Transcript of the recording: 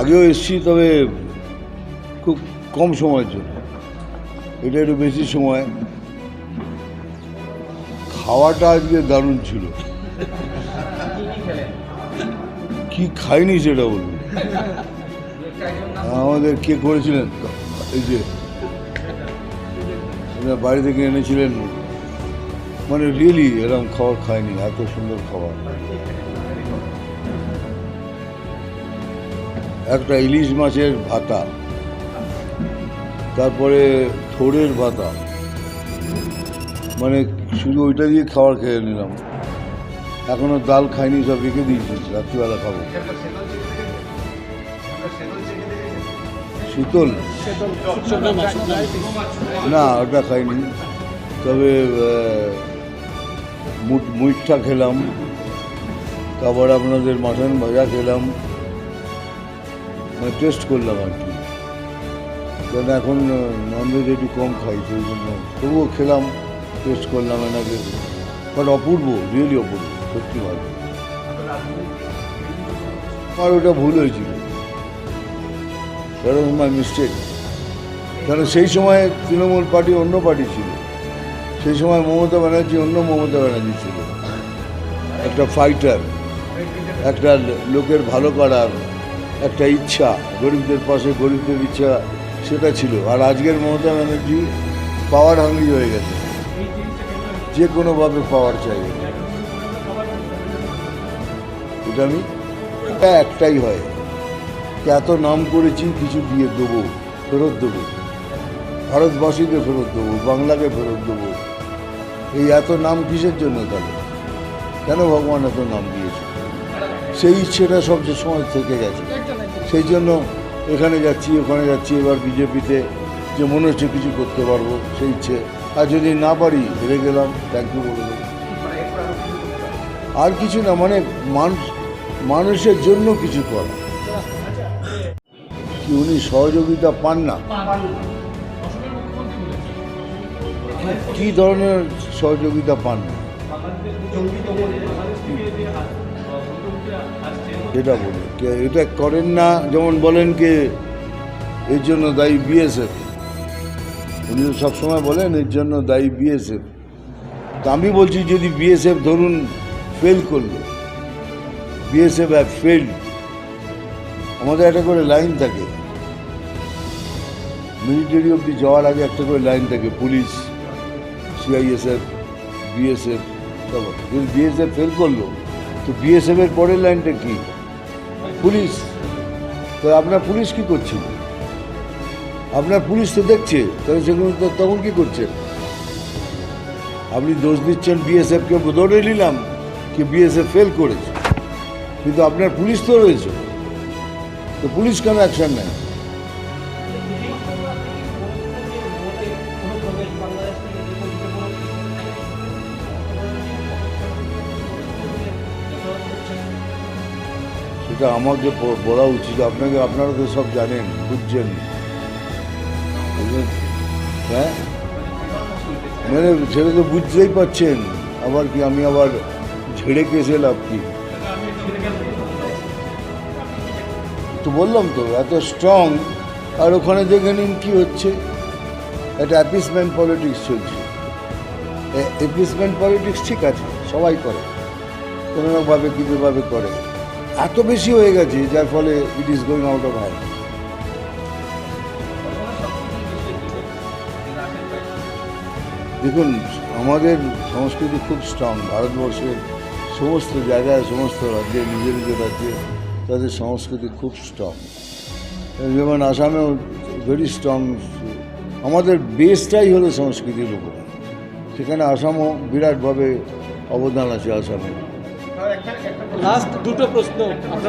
আগেও এসছি তবে খুব কম সময়ের জন্য। এটা একটু বেশি সময়। খাওয়াটা আজকে দারুণ ছিল। কি খাইনি সেটা বলুন। আমাদের কে করেছিলেন? এই যে বাড়ি থেকে এনেছিলেন। মানে রিয়েলি এরকম খাবার খায়নি এত সুন্দর খাবার। একটা ইলিশ মাছের ভাতা তারপরে থোড়ের ভাতা মানে শুধু ওইটা দিয়ে খাবার খেয়ে নিলাম। এখনও ডাল খাইনি সব রেখে দিয়েছি রাত্রিবেলা খাব। শীতল? না ওটা খাইনি। তবে আহ, মুইঠটা খেলাম তারপর আপনাদের মাটন ভাজা খেলাম। মানে টেস্ট করলাম আর কি। কারণ এখন ননভেজ একটু কম খাই, সেই জন্য। তবুও খেলাম টেস্ট করলাম এনাকে বাট অপূর্ব রিয়েলি অপূর্ব, সত্যি ভালো আর ওটা ভুল হয়েছিল। দ্যাট ওয়াজ মাই মিস্টেক কারণ সেই সময় তৃণমূল পার্টি অন্য পার্টি ছিল। সেই সময় মমতা ব্যানার্জি অন্য মমতা ব্যানার্জি ছিল। একটা ফাইটার একটা লোকের ভালো করার একটা ইচ্ছা, গরিবদের পাশে গরিবদের ইচ্ছা, সেটা ছিল। আর আজকের মমতা ব্যানার্জি পাওয়ার হাঙ্গি হয়ে গেছে। যে কোনোভাবে পাওয়ার চাই এটা আমি, এটা একটাই হয়। এত নাম করেছি, কিছু দিয়ে দেবো, ফেরত দেবো। ভারতবাসীকে ফেরত দেবো, বাংলাকে ফেরত দেবো। এই এত নাম কিসের জন্য তাহলে? কেন ভগবান এত নাম দিয়েছে? সেই ইচ্ছেটা সব সময় থেকে গেছে। সেই জন্য এখানে যাচ্ছি, ওখানে যাচ্ছি, এবার বিজেপিতে যে মনে হচ্ছে কিছু করতে পারব, সেই ইচ্ছে। আর যদি না পারি, হেরে গেলাম থ্যাংক ইউ বলে আর কিছু না মানে মানুষ মানুষের জন্য কিছু করা। কি উনি সহযোগিতা পান না? কি ধরনের সহযোগিতা পান না? এটা বলি। এটা করেন না, যেমন বলেন কে, এর জন্য দায়ী বিএসএফ উনি তো সবসময় বলেন, এর জন্য দায়ী বিএসএফ তা আমি বলছি, যদি বিএসএফ ধরুন ফেল করল বিএসএফ হ্যাভ ফেল আমাদের একটা করে লাইন থাকে। মিলিটারি অবধি যাওয়ার আগে একটা করে লাইন থাকে, পুলিশ সিআইএসএফ বিএসএফ তারপর যদি বিএসএফ ফেল করল তো বিএসএফ এর পরের লাইনটা কি? পুলিশ। তো আপনার পুলিশ কি করছে? আপনার পুলিশ তো দেখছে, তাহলে সেগুলো তখন কি করছে? আপনি দোষ দিচ্ছেন বিএসএফকে ধরে নিলাম কি বিএসএফ ফেল করেছে। কিন্তু আপনার পুলিশ তো রয়েছে। তো পুলিশ কেন অ্যাকশন নেয়? সেটা আমাকে বলা উচিত, আপনাকে, আপনারা তো সব জানেন, বুঝছেন? হ্যাঁ? মানে সেটা তো বুঝতেই পারছেন, আবার কি আমি আবার ঝেড়ে কেসে লাভ কি? তো বললাম তো, এত স্ট্রং আর ওখানে দেখে নিন কী হচ্ছে। একটা অ্যাপিসমেন্ট পলিটিক্স চলছে। অ্যাপিসমেন্ট পলিটিক্স ঠিক আছে, সবাই করে। কোনোভাবে কীভাবে করে। এত বেশি হয়ে গেছে, যার ফলে it is going out of দেখুন, আমাদের সংস্কৃতি খুব স্ট্রং ভারতবর্ষের সমস্ত জায়গায়, সমস্ত রাজ্যে নিজের নিজের রাজ্যে তাদের সংস্কৃতি খুব স্ট্রং যেমন আসামেও ভেরি স্ট্রং আমাদের বেসটাই হলো সংস্কৃতির উপর। সেখানে আসামও বিরাটভাবে অবদান আছে আসামে। লাস্ট দুটো প্রশ্ন আপনার